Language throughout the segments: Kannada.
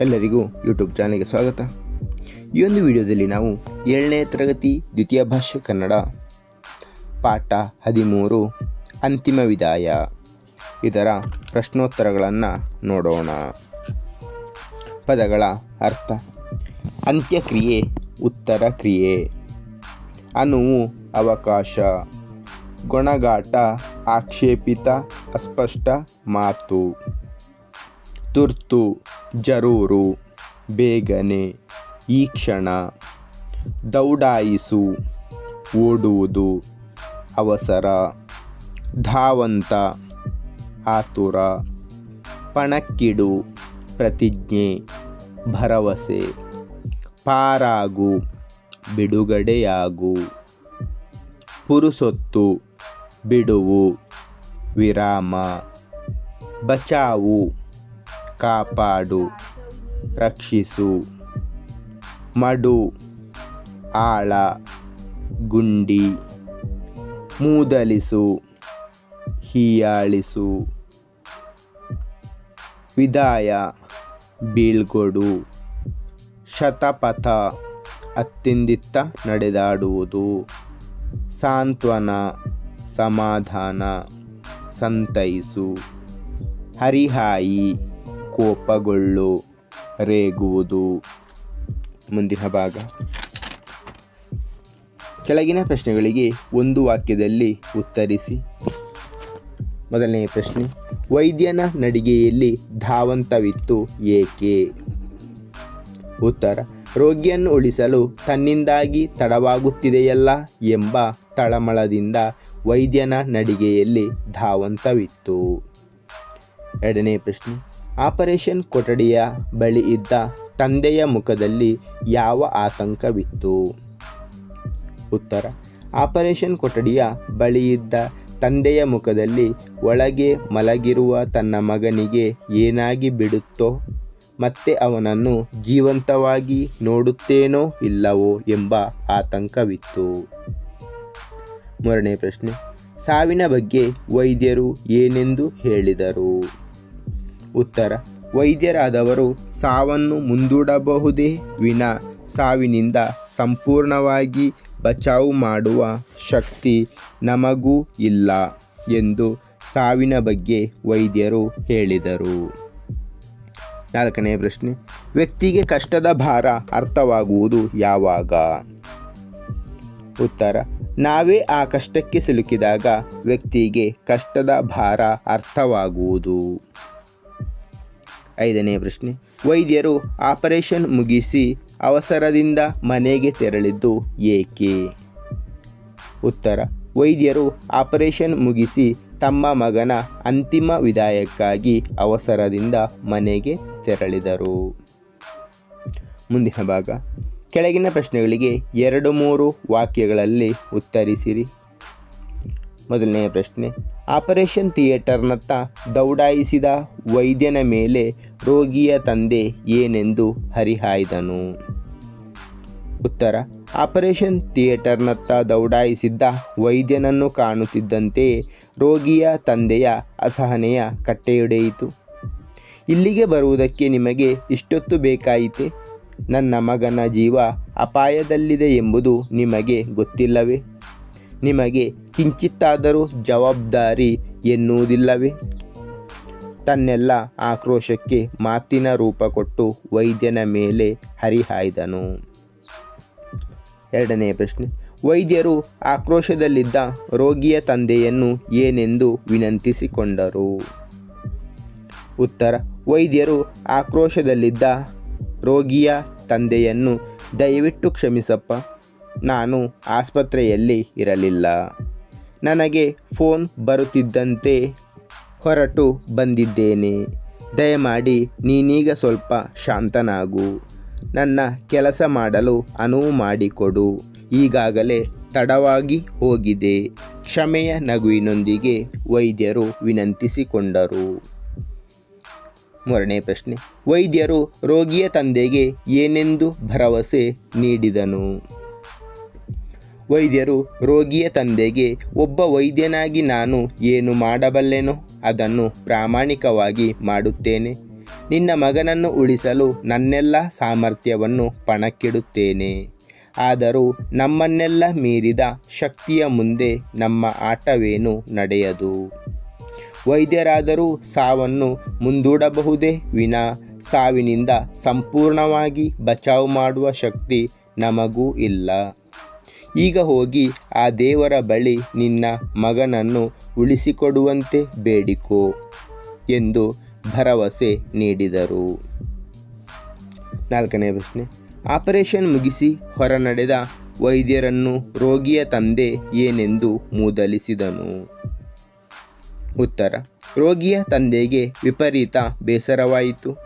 ಎಲ್ಲರಿಗೂ ಯೂಟ್ಯೂಬ್ ಚಾನಲ್ಗೆ ಸ್ವಾಗತ. ಈ ಒಂದು ವಿಡಿಯೋದಲ್ಲಿ ನಾವು ಏಳನೇ ತರಗತಿ ದ್ವಿತೀಯ ಭಾಷೆ ಕನ್ನಡ ಪಾಠ ಹದಿಮೂರು ಅಂತಿಮ ವಿದಾಯ. ಇದರ ಪ್ರಶ್ನೋತ್ತರಗಳನ್ನು ನೋಡೋಣ. ಪದಗಳ ಅರ್ಥ. ಅಂತ್ಯಕ್ರಿಯೆ, ಉತ್ತರ ಕ್ರಿಯೆ. ಅನುವು, ಅವಕಾಶ. ಗೊಣಗಾಟ, ಆಕ್ಷೇಪಿತ, ಅಸ್ಪಷ್ಟ, ಮಾತು. ತುರ್ತು. ಜರೂರು. ಬೇಗನೆ, ಈ ಕ್ಷಣ ದೌಡಾಯಿಸು, ಓಡುವುದು ಅವಸರ. ಧಾವಂತ, ಆತುರ, ಪಣಕ್ಕಿಡು ಪ್ರತಿಜ್ಞೆ, ಭರವಸೆ. ಪಾರಾಗು, ಬಿಡುಗಡೆಯಾಗು. ಪುರುಸೊತ್ತು, ಬಿಡುವು, ವಿರಾಮ. ಬಚಾವು ಕಾಪಾಡು, ರಕ್ಷಿಸು. ಮಡು, ಆಳ, ಗುಂಡಿ, ಮೂದಲಿಸು, ಹೀಯಾಳಿಸು. ವಿದಾಯ ಬೀಳ್ಕೊಡು ಶತಪಥ, ಅತ್ತಿಂದಿತ್ತ ನಡೆದಾಡುವುದು. ಸಾಂತ್ವನ, ಸಮಾಧಾನ, ಸಂತೈಸು. ಹರಿಹಾಯಿ ಕೋಪಗೊಳ್ಳು, ರೇಗುವುದು. ಮುಂದಿನ ಭಾಗ. ಕೆಳಗಿನ ಪ್ರಶ್ನೆಗಳಿಗೆ ಒಂದು ವಾಕ್ಯದಲ್ಲಿ ಉತ್ತರಿಸಿ. ಮೊದಲನೆಯ ಪ್ರಶ್ನೆ, ವೈದ್ಯನ ನಡಿಗೆಯಲ್ಲಿ ಧಾವಂತವಿತ್ತು ಏಕೆ? ಉತ್ತರ, ರೋಗಿಯನ್ನು ಉಳಿಸಲು ತನ್ನಿಂದಾಗಿ ತಡವಾಗುತ್ತಿದೆಯಲ್ಲ ಎಂಬ ತಳಮಳದಿಂದ ವೈದ್ಯನ ನಡಿಗೆಯಲ್ಲಿ ಧಾವಂತವಿತ್ತು. ಎರಡನೇ ಪ್ರಶ್ನೆ ಆಪರೇಷನ್ ಕೊಠಡಿಯ ಬಳಿ ಇದ್ದ ತಂದೆಯ ಮುಖದಲ್ಲಿ ಯಾವ ಆತಂಕವಿತ್ತು? ಉತ್ತರ, ಆಪರೇಷನ್ ಕೊಠಡಿಯ ಇದ್ದ ತಂದೆಯ ಮುಖದಲ್ಲಿ ಒಳಗೆ ಮಲಗಿರುವ ತನ್ನ ಮಗನಿಗೆ ಏನಾಗಿ ಬಿಡುತ್ತೋ, ಮತ್ತೆ ಅವನನ್ನು ಜೀವಂತವಾಗಿ ನೋಡುತ್ತೇನೋ ಇಲ್ಲವೋ ಎಂಬ ಆತಂಕವಿತ್ತು. ಮೂರನೇ ಪ್ರಶ್ನೆ, ಸಾವಿನ ಬಗ್ಗೆ ವೈದ್ಯರು ಏನೆಂದು ಹೇಳಿದರು? ಉತ್ತರ. ವೈದ್ಯರಾದವರು ಸಾವನ್ನು ಮುಂದೂಡಬಹುದೇ ವಿನ ಸಾವಿನಿಂದ ಸಂಪೂರ್ಣವಾಗಿ ಬಚಾವು ಮಾಡುವ ಶಕ್ತಿ ನಮಗೂ ಇಲ್ಲ ಎಂದು ಸಾವಿನ ಬಗ್ಗೆ ವೈದ್ಯರು ಹೇಳಿದರು. ನಾಲ್ಕನೇ ಪ್ರಶ್ನೆ. ವ್ಯಕ್ತಿಗೆ ಕಷ್ಟದ ಭಾರ ಅರ್ಥವಾಗುವುದು ಯಾವಾಗ? ಉತ್ತರ. ನಾವೇ ಆ ಕಷ್ಟಕ್ಕೆ ಸಿಲುಕಿದಾಗ ವ್ಯಕ್ತಿಗೆ ಕಷ್ಟದ ಭಾರ ಅರ್ಥವಾಗುವುದು. ಐದನೇ ಪ್ರಶ್ನೆ. ವೈದ್ಯರು ಆಪರೇಷನ್ ಮುಗಿಸಿ ಅವಸರದಿಂದ ಮನೆಗೆ ತೆರಳಿದ್ದು ಏಕೆ? ಉತ್ತರ. ವೈದ್ಯರು ಆಪರೇಷನ್ ಮುಗಿಸಿ ತಮ್ಮ ಮಗನ ಅಂತಿಮ ವಿದಾಯಕ್ಕಾಗಿ ಅವಸರದಿಂದ ಮನೆಗೆ ತೆರಳಿದರು. ಮುಂದಿನ ಭಾಗ. ಕೆಳಗಿನ ಪ್ರಶ್ನೆಗಳಿಗೆ ಎರಡು ಮೂರು ವಾಕ್ಯಗಳಲ್ಲಿ ಉತ್ತರಿಸಿರಿ. ಮೊದಲನೆಯ ಪ್ರಶ್ನೆ. ಆಪರೇಷನ್ ಥಿಯೇಟರ್ನತ್ತ ದೌಡಾಯಿಸಿದ ವೈದ್ಯನ ಮೇಲೆ ರೋಗಿಯ ತಂದೆ ಏನೆಂದು ಹರಿಹಾಯ್ದನು. ಉತ್ತರ, ಆಪರೇಷನ್ ಥಿಯೇಟರ್ನತ್ತ ದೌಡಾಯಿಸಿದ್ದ ವೈದ್ಯನನ್ನು ಕಾಣುತ್ತಿದ್ದಂತೆಯೇ ರೋಗಿಯ ತಂದೆಯ ಅಸಹನೆಯ ಕಟ್ಟೆಯೊಡೆಯಿತು. ಇಲ್ಲಿಗೆ ಬರುವುದಕ್ಕೆ ನಿಮಗೆ ಇಷ್ಟೊತ್ತು ಬೇಕಾಯಿತೆ? ನನ್ನ ಮಗನ ಜೀವ ಅಪಾಯದಲ್ಲಿದೆ ಎಂಬುದು ನಿಮಗೆ ಗೊತ್ತಿಲ್ಲವೇ? ನಿಮಗೆ ಕಿಂಚಿತ್ತಾದರೂ ಜವಾಬ್ದಾರಿ ಎನ್ನುವುದಿಲ್ಲವೇ? ತನ್ನೆಲ್ಲ ಆಕ್ರೋಶಕ್ಕೆ ಮಾತಿನ ರೂಪ ಕೊಟ್ಟು ವೈದ್ಯನ ಮೇಲೆ ಹರಿಹಾಯ್ದನು. ಎರಡನೇ ಪ್ರಶ್ನೆ. ವೈದ್ಯರು ಆಕ್ರೋಶದಲ್ಲಿದ್ದ ರೋಗಿಯ ತಂದೆಯನ್ನು ಏನೆಂದು ವಿನಂತಿಸಿಕೊಂಡರು? ಉತ್ತರ. ವೈದ್ಯರು ಆಕ್ರೋಶದಲ್ಲಿದ್ದ ರೋಗಿಯ ತಂದೆಯನ್ನು ದಯವಿಟ್ಟು ಕ್ಷಮಿಸಪ್ಪ. ನಾನು ಆಸ್ಪತ್ರೆಯಲ್ಲಿ ಇರಲಿಲ್ಲ. ನನಗೆ ಫೋನ್ ಬರುತ್ತಿದ್ದಂತೆ ಹೊರಟು ಬಂದಿದ್ದೇನೆ. ದಯಮಾಡಿ ನೀನೀಗ ಸ್ವಲ್ಪ ಶಾಂತನಾಗು. ನನ್ನ ಕೆಲಸ ಮಾಡಲು ಅನುವು ಮಾಡಿಕೊಡು. ಈಗಾಗಲೇ ತಡವಾಗಿ ಹೋಗಿದೆ. ಕ್ಷಮೆಯ ನಗುವಿನೊಂದಿಗೆ ವೈದ್ಯರು ವಿನಂತಿಸಿಕೊಂಡರು. ಮೂರನೇ ಪ್ರಶ್ನೆ. ವೈದ್ಯರು ರೋಗಿಯ ತಂದೆಗೆ ಏನೆಂದು ಭರವಸೆ ನೀಡಿದನು? ವೈದ್ಯರು ರೋಗಿಯ ತಂದೆಗೆ, ಒಬ್ಬ ವೈದ್ಯನಾಗಿ ನಾನು ಏನು ಮಾಡಬಲ್ಲೆನೋ ಅದನ್ನು ಪ್ರಾಮಾಣಿಕವಾಗಿ ಮಾಡುತ್ತೇನೆ. ನಿನ್ನ ಮಗನನ್ನು ಉಳಿಸಲು ನನ್ನೆಲ್ಲ ಸಾಮರ್ಥ್ಯವನ್ನು ಪಣಕ್ಕಿಡುತ್ತೇನೆ. ಆದರೂ ನಮ್ಮನ್ನೆಲ್ಲ ಮೀರಿದ ಶಕ್ತಿಯ ಮುಂದೆ ನಮ್ಮ ಆಟವೇನು ನಡೆಯದು? ವೈದ್ಯರಾದರೂ ಸಾವನ್ನು ಮುಂದೂಡಬಹುದೇ ವಿನಾ? ಸಾವಿನಿಂದ ಸಂಪೂರ್ಣವಾಗಿ ಬಚಾವು ಮಾಡುವ ಶಕ್ತಿ ನಮಗೂ ಇಲ್ಲ. ಈಗ ಹೋಗಿ ಆ ದೇವರ ಬಳಿ ನಿನ್ನ ಮಗನನ್ನು ಉಳಿಸಿಕೊಡುವಂತೆ ಬೇಡಿಕೋ ಎಂದು ಭರವಸೆ ನೀಡಿದರು. ನಾಲ್ಕನೇ ಪ್ರಶ್ನೆ. ಆಪರೇಷನ್ ಮುಗಿಸಿ ಹೊರ ನಡೆದ ವೈದ್ಯರನ್ನು ರೋಗಿಯ ತಂದೆ ಏನೆಂದು ಮೂದಲಿಸಿದನು? ಉತ್ತರ. ರೋಗಿಯ ತಂದೆಗೆ ವಿಪರೀತ ಬೇಸರವಾಯಿತು.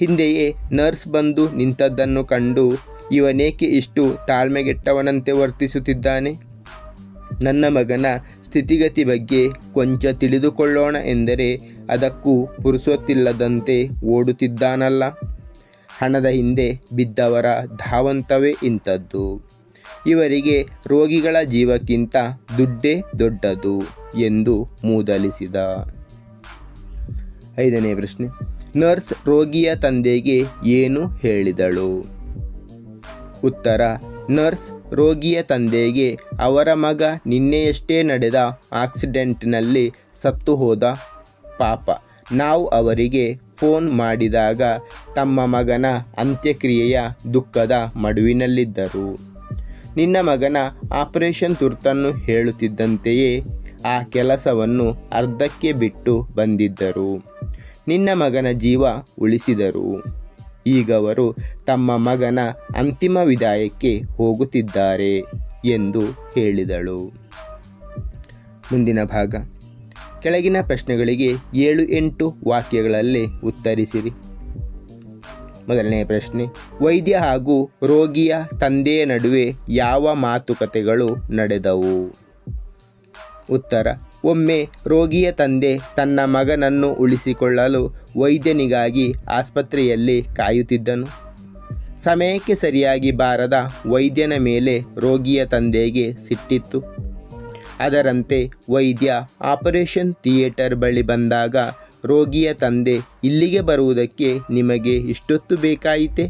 ಹಿಂದೆಯೇ ನರ್ಸ್ ಬಂದು ನಿಂತದ್ದನ್ನು ಕಂಡು ಇವನೇಕೆ ಇಷ್ಟು ತಾಳ್ಮೆಗೆಟ್ಟವನಂತೆ ವರ್ತಿಸುತ್ತಿದ್ದಾನೆ? ನನ್ನ ಮಗನ ಸ್ಥಿತಿಗತಿ ಬಗ್ಗೆ ಕೊಂಚ ತಿಳಿದುಕೊಳ್ಳೋಣ ಎಂದರೆ ಅದಕ್ಕೂ ಪುರುಸೊತ್ತಿಲ್ಲದಂತೆ ಓಡುತ್ತಿದ್ದಾನಲ್ಲ. ಹಣದ ಹಿಂದೆ ಬಿದ್ದವರ ಧಾವಂತವೇ ಇಂಥದ್ದು. ಇವರಿಗೆ ರೋಗಿಗಳ ಜೀವಕ್ಕಿಂತ ದುಡ್ಡೇ ದೊಡ್ಡದು ಎಂದು ಮೂದಲಿಸಿದ. ಐದನೇ ಪ್ರಶ್ನೆ. ನರ್ಸ್ ರೋಗಿಯ ತಂದೆಗೆ ಏನು ಹೇಳಿದಳು? ಉತ್ತರ, ನರ್ಸ್ ರೋಗಿಯ ತಂದೆಗೆ ಅವರ ಮಗ ನಿನ್ನೆಯಷ್ಟೇ ನಡೆದ ಆಕ್ಸಿಡೆಂಟ್ನಲ್ಲಿ ಸತ್ತು ಹೋದ ಪಾಪ. ನಾವು ಅವರಿಗೆ ಫೋನ್ ಮಾಡಿದಾಗ ತಮ್ಮ ಮಗನ ಅಂತ್ಯಕ್ರಿಯೆಯ ದುಃಖದ ಮಡುವಿನಲ್ಲಿದ್ದರು. ನಿನ್ನ ಮಗನ ಆಪರೇಷನ್ ತುರ್ತನ್ನು ಹೇಳುತ್ತಿದ್ದಂತೆಯೇ ಆ ಕೆಲಸವನ್ನು ಅರ್ಧಕ್ಕೆ ಬಿಟ್ಟು ಬಂದಿದ್ದರು. ನಿನ್ನ ಮಗನ ಜೀವ ಉಳಿಸಿದರು. ಈಗವರು ತಮ್ಮ ಮಗನ ಅಂತಿಮ ವಿದಾಯಕ್ಕೆ ಹೋಗುತ್ತಿದ್ದಾರೆ ಎಂದು ಹೇಳಿದಳು. ಮುಂದಿನ ಭಾಗ. ಕೆಳಗಿನ ಪ್ರಶ್ನೆಗಳಿಗೆ ಏಳು ಎಂಟು ವಾಕ್ಯಗಳಲ್ಲಿ ಉತ್ತರಿಸಿರಿ. ಮೊದಲನೇ ಪ್ರಶ್ನೆ. ವೈದ್ಯ ಹಾಗೂ ರೋಗಿಯ ತಂದೆಯ ನಡುವೆ ಯಾವ ಮಾತುಕತೆಗಳು ನಡೆದವು? ಉತ್ತರ. ಒಮ್ಮೆ ರೋಗಿಯ ತಂದೆ ತನ್ನ ಮಗನನ್ನು ಉಳಿಸಿಕೊಳ್ಳಲು ವೈದ್ಯನಿಗಾಗಿ ಆಸ್ಪತ್ರೆಯಲ್ಲಿ ಕಾಯುತ್ತಿದ್ದನು. ಸಮಯಕ್ಕೆ ಸರಿಯಾಗಿ ಬಾರದ ವೈದ್ಯನ ಮೇಲೆ ರೋಗಿಯ ತಂದೆಗೆ ಸಿಟ್ಟಿತ್ತು. ಅದರಂತೆ ವೈದ್ಯ ಆಪರೇಷನ್ ಥಿಯೇಟರ್ ಬಳಿ ಬಂದಾಗ ರೋಗಿಯ ತಂದೆ ಇಲ್ಲಿಗೆ ಬರುವುದಕ್ಕೆ ನಿಮಗೆ ಇಷ್ಟೊತ್ತು ಬೇಕಾಯಿತೆ?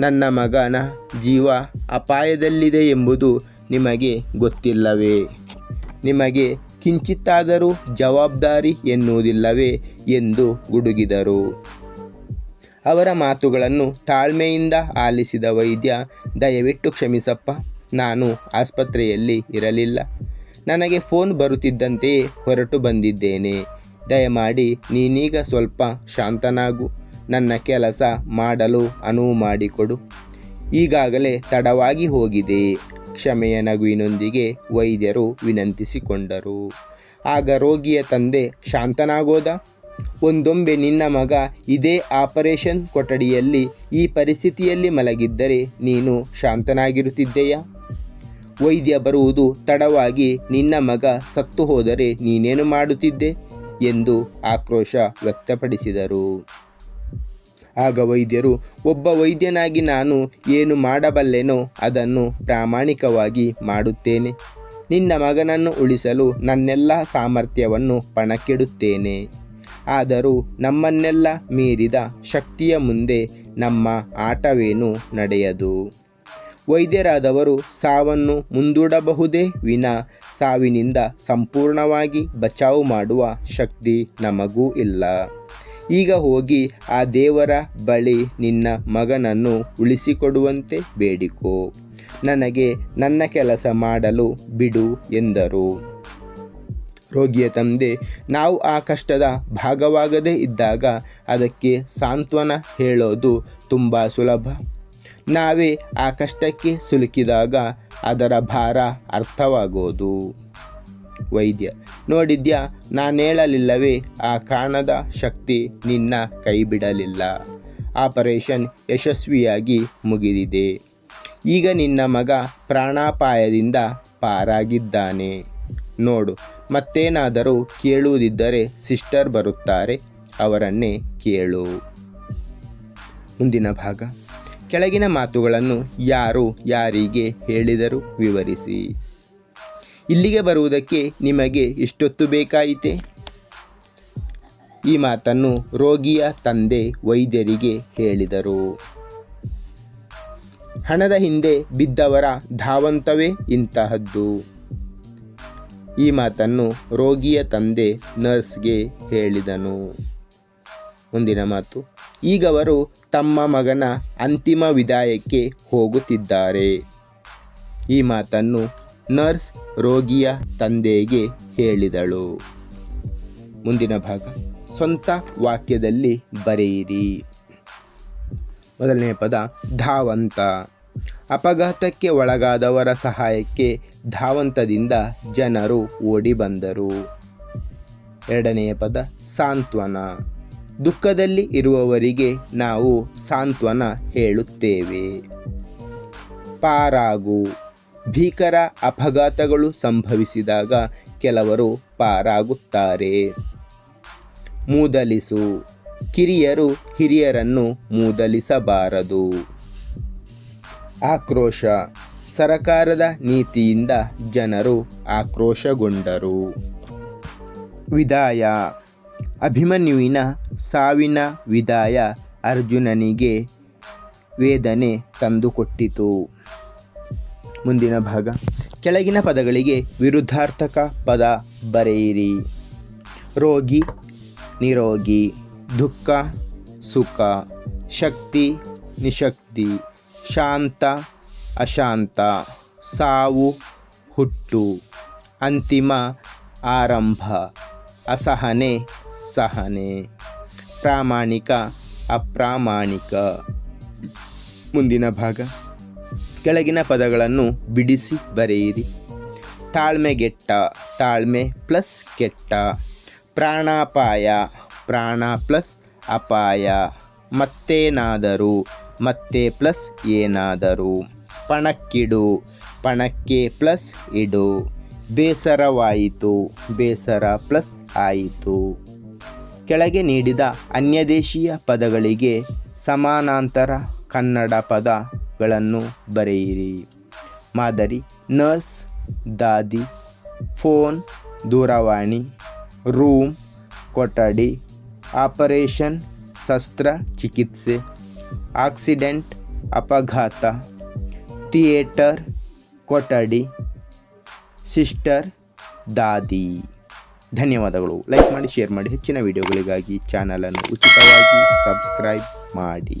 ನನ್ನ ಮಗನ ಜೀವ ಅಪಾಯದಲ್ಲಿದೆ ಎಂಬುದು ನಿಮಗೆ ಗೊತ್ತಿಲ್ಲವೇ? ನಿಮಗೆ ಕಿಂಚಿತ್ತಾದರೂ ಜವಾಬ್ದಾರಿ ಎನ್ನುವುದಿಲ್ಲವೇ ಎಂದು ಗುಡುಗಿದರು. ಅವರ ಮಾತುಗಳನ್ನು ತಾಳ್ಮೆಯಿಂದ ಆಲಿಸಿದ ವೈದ್ಯ, ದಯವಿಟ್ಟು ಕ್ಷಮಿಸಪ್ಪ, ನಾನು ಆಸ್ಪತ್ರೆಯಲ್ಲಿ ಇರಲಿಲ್ಲ. ನನಗೆ ಫೋನ್ ಬರುತ್ತಿದ್ದಂತೆಯೇ ಹೊರಟು ಬಂದಿದ್ದೇನೆ. ದಯಮಾಡಿ ನೀನೀಗ ಸ್ವಲ್ಪ ಶಾಂತನಾಗು. ನನ್ನ ಕೆಲಸ ಮಾಡಲು ಅನುವು ಮಾಡಿಕೊಡು. ಈಗಾಗಲೇ ತಡವಾಗಿ ಹೋಗಿದೆ. ಕ್ಷಮೆಯ ನಗುವಿನೊಂದಿಗೆ ವೈದ್ಯರು ವಿನಂತಿಸಿಕೊಂಡರು. ಆಗ ರೋಗಿಯ ತಂದೆ ಶಾಂತನಾಗೋದ? ಒಂದೊಮ್ಮೆ ನಿನ್ನ ಮಗ ಇದೇ ಆಪರೇಷನ್ ಕೊಠಡಿಯಲ್ಲಿ ಈ ಪರಿಸ್ಥಿತಿಯಲ್ಲಿ ಮಲಗಿದ್ದರೆ ನೀನು ಶಾಂತನಾಗಿರುತ್ತಿದ್ದೆಯಾ? ವೈದ್ಯ ಬರುವುದು ತಡವಾಗಿ ನಿನ್ನ ಮಗ ಸತ್ತು ಹೋದರೆ ನೀನೇನು ಮಾಡುತ್ತಿದ್ದೆ? ಎಂದು ಆಕ್ರೋಶ ವ್ಯಕ್ತಪಡಿಸಿದರು. ಆಗ ವೈದ್ಯರು, ಒಬ್ಬ ವೈದ್ಯನಾಗಿ ನಾನು ಏನು ಮಾಡಬಲ್ಲೆನೋ ಅದನ್ನು ಪ್ರಾಮಾಣಿಕವಾಗಿ ಮಾಡುತ್ತೇನೆ. ನಿನ್ನ ಮಗನನ್ನು ಉಳಿಸಲು ನನ್ನೆಲ್ಲ ಸಾಮರ್ಥ್ಯವನ್ನು ಪಣಕ್ಕಿಡುತ್ತೇನೆ. ಆದರೂ ನಮ್ಮನ್ನೆಲ್ಲ ಮೀರಿದ ಶಕ್ತಿಯ ಮುಂದೆ ನಮ್ಮ ಆಟವೇನು ನಡೆಯದು ವೈದ್ಯರಾದವರು ಸಾವನ್ನು ಮುಂದೂಡಬಹುದೇ ವಿನಾ ಸಾವಿನಿಂದ ಸಂಪೂರ್ಣವಾಗಿ ಬಚಾವು ಮಾಡುವ ಶಕ್ತಿ ನಮಗೂ ಇಲ್ಲ. ಈಗ ಹೋಗಿ ಆ ದೇವರ ಬಳಿ ನಿನ್ನ ಮಗನನ್ನು ಉಳಿಸಿಕೊಡುವಂತೆ ಬೇಡಿಕೋ. ನನಗೆ ನನ್ನ ಕೆಲಸ ಮಾಡಲು ಬಿಡು ಎಂದರು. ರೋಗಿಯ ತಂದೆ, ನಾವು ಆ ಕಷ್ಟದ ಭಾಗವಾಗದೇ ಇದ್ದಾಗ ಅದಕ್ಕೆ ಸಾಂತ್ವನ ಹೇಳೋದು ತುಂಬ ಸುಲಭ. ನಾವೇ ಆ ಕಷ್ಟಕ್ಕೆ ಸಿಲುಕಿದಾಗ ಅದರ ಭಾರ ಅರ್ಥವಾಗೋದು. ವೈದ್ಯ. ನೋಡಿದ್ಯಾ ನಾನೇಳಲಿಲ್ಲವೇ ಆ ಕಾಣದ ಶಕ್ತಿ ನಿನ್ನ ಕೈ ಬಿಡಲಿಲ್ಲ ಆಪರೇಷನ್ ಯಶಸ್ವಿಯಾಗಿ ಮುಗಿದಿದೆ. ಈಗ ನಿನ್ನ ಮಗ ಪ್ರಾಣಾಪಾಯದಿಂದ ಪಾರಾಗಿದ್ದಾನೆ. ನೋಡು, ಮತ್ತೇನಾದರೂ ಕೇಳುವುದಿದ್ದರೆ ಸಿಸ್ಟರ್ ಬರುತ್ತಾರೆ, ಅವರನ್ನೇ ಕೇಳು. ಮುಂದಿನ ಭಾಗ. ಕೆಳಗಿನ ಮಾತುಗಳನ್ನು ಯಾರು ಯಾರಿಗೆ ಹೇಳಿದರು ವಿವರಿಸಿ. ಇಲ್ಲಿಗೆ ಬರುವುದಕ್ಕೆ ನಿಮಗೆ ಇಷ್ಟೊತ್ತು ಬೇಕಾಯಿತೆ? ಈ ಮಾತನ್ನು ರೋಗಿಯ ತಂದೆ ವೈದ್ಯರಿಗೆ ಹೇಳಿದರು. ಹಣದ ಹಿಂದೆ ಬಿದ್ದವರ ಧಾವಂತವೇ ಇಂತಹದ್ದು. ಈ ಮಾತನ್ನು ರೋಗಿಯ ತಂದೆ ನರ್ಸ್ಗೆ ಹೇಳಿದನು. ಮುಂದಿನ ಮಾತು. ಈಗವರು ತಮ್ಮ ಮಗನ ಅಂತಿಮ ವಿದಾಯಕ್ಕೆ ಹೋಗುತ್ತಿದ್ದಾರೆ. ಈ ಮಾತನ್ನು ನರ್ಸ್ ರೋಗಿಯ ತಂದೆಗೆ ಹೇಳಿದಳು. ಮುಂದಿನ ಭಾಗ. ಸ್ವಂತ ವಾಕ್ಯದಲ್ಲಿ ಬರೆಯಿರಿ. ಮೊದಲನೇ ಪದ, ಧಾವಂತ. ಅಪಘಾತಕ್ಕೆ ಒಳಗಾದವರ ಸಹಾಯಕ್ಕೆ ಧಾವಂತದಿಂದ ಜನರು ಓಡಿ ಬಂದರು. ಎರಡನೆಯ ಪದ, ಸಾಂತ್ವನ. ದುಃಖದಲ್ಲಿ ಇರುವವರಿಗೆ ನಾವು ಸಾಂತ್ವನ ಹೇಳುತ್ತೇವೆ. ಪಾರಾಗು. ಭೀಕರ ಅಪಘಾತಗಳು ಸಂಭವಿಸಿದಾಗ ಕೆಲವರು ಪಾರಾಗುತ್ತಾರೆ. ಮೂದಲಿಸು. ಕಿರಿಯರು ಹಿರಿಯರನ್ನು ಮೂದಲಿಸಬಾರದು. ಆಕ್ರೋಶ. ಸರಕಾರದ ನೀತಿಯಿಂದ ಜನರು ಆಕ್ರೋಶಗೊಂಡರು. ವಿದಾಯ. ಅಭಿಮನ್ಯುವಿನ ಸಾವಿನ ವಿದಾಯ ಅರ್ಜುನನಿಗೆ ವೇದನೆ ತಂದುಕೊಟ್ಟಿತು. ಮುಂದಿನ ಭಾಗ. ಕೆಳಗಿನ ಪದಗಳಿಗೆ ವಿರುದ್ಧಾರ್ಥಕ ಪದ ಬರೆಯಿರಿ. ರೋಗಿ, ನಿರೋಗಿ, ದುಃಖ, ಸುಖ, ಶಕ್ತಿ, ನಿಶಕ್ತಿ, ಶಾಂತ, ಅಶಾಂತ, ಸಾವು, ಹುಟ್ಟು, ಅಂತಿಮ, ಆರಂಭ, ಅಸಹನೆ, ಸಹನೆ, ಪ್ರಾಮಾಣಿಕ, ಅಪ್ರಾಮಾಣಿಕ. ಮುಂದಿನ ಭಾಗ. ಕೆಳಗಿನ ಪದಗಳನ್ನು ಬಿಡಿಸಿ ಬರೆಯಿರಿ. ತಾಳ್ಮೆಗೆಟ್ಟ ತಾಳ್ಮೆ ಪ್ಲಸ್ ಕೆಟ್ಟ. ಪ್ರಾಣಾಪಾಯ, ಪ್ರಾಣ ಪ್ಲಸ್ ಅಪಾಯ. ಮತ್ತೇನಾದರೂ, ಮತ್ತೆ ಪ್ಲಸ್ ಏನಾದರೂ. ಪಣಕ್ಕಿಡು, ಪಣಕ್ಕೆ ಪ್ಲಸ್ ಇಡು. ಬೇಸರವಾಯಿತು, ಬೇಸರ ಪ್ಲಸ್ ಆಯಿತು. ಕೆಳಗೆ ನೀಡಿದ ಅನ್ಯದೇಶೀಯ ಪದಗಳಿಗೆ ಸಮಾನಾಂತರ ಕನ್ನಡ ಪದಗಳನ್ನು ಬರೆಯಿರಿ. ಮಾದರಿ, ನರ್ಸ್, ದಾದಿ, ಫೋನ್, ದೂರವಾಣಿ, ರೂಮ್, ಕೊಠಡಿ, ಆಪರೇಷನ್, ಶಸ್ತ್ರ ಚಿಕಿತ್ಸೆ, ಆಕ್ಸಿಡೆಂಟ್, ಅಪಘಾತ, ಥಿಯೇಟರ್, ಕೊಠಡಿ, ಸಿಸ್ಟರ್, ದಾದಿ. ಧನ್ಯವಾದಗಳು. ಲೈಕ್ ಮಾಡಿ, ಶೇರ್ ಮಾಡಿ. ಹೆಚ್ಚಿನ ವಿಡಿಯೋಗಳಿಗಾಗಿ ಚಾನಲನ್ನು ಉಚಿತವಾಗಿ ಸಬ್ಸ್ಕ್ರೈಬ್ ಮಾಡಿ.